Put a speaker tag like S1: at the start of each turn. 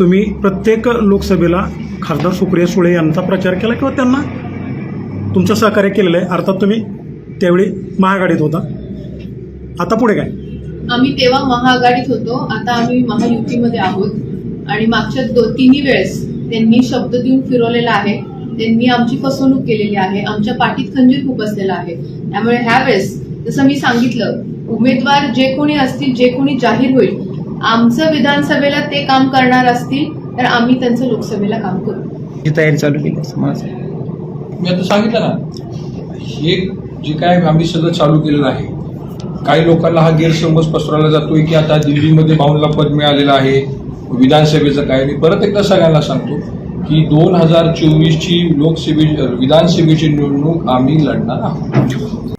S1: तुम्ही प्रत्येक लोकसभेला खासदार सुप्रिया सुळे यांचा प्रचार केला किंवा त्यांना तुमचं सहकार्य केलेलं आहे? अर्थात तुम्ही त्यावेळी महागाडीत होता. आता पुढे काय?
S2: आम्ही तेव्हा महाआघाडीत होतो. आता आम्ही महायुतीमध्ये आहोत. आणि मागच्या दो तिन्ही वेळेस त्यांनी शब्द देऊन फिरवलेला आहे. त्यांनी आमची फसवणूक केलेली आहे. आमच्या पाठीत खंजीर खुपसलेला आहे. त्यामुळे ह्या वेळेस जसं मी सांगितलं उमेदवार जे कोणी असतील जे कोणी जाहीर होईल आमचं विधानसभेला ते काम करणार असतील तर आम्ही त्यांचं लोकसभेला काम करू.
S3: जी तयारी चालू केली असं मला सांगा.
S4: मी आता सांगितलं ना हे जे काय आम्ही सगळं चालू केलेलं आहे काही लोकांना हा गैरसमज पसरवला जातोय की आता दिल्लीमध्ये भाऊनला पद मिळालेलं आहे विधानसभेचं काय मी परत एकदा सगळ्यांना सांगतो की दोन हजार चोवीसची लोकसभे विधानसभेची निवडणूक आम्ही लढणार आहोत.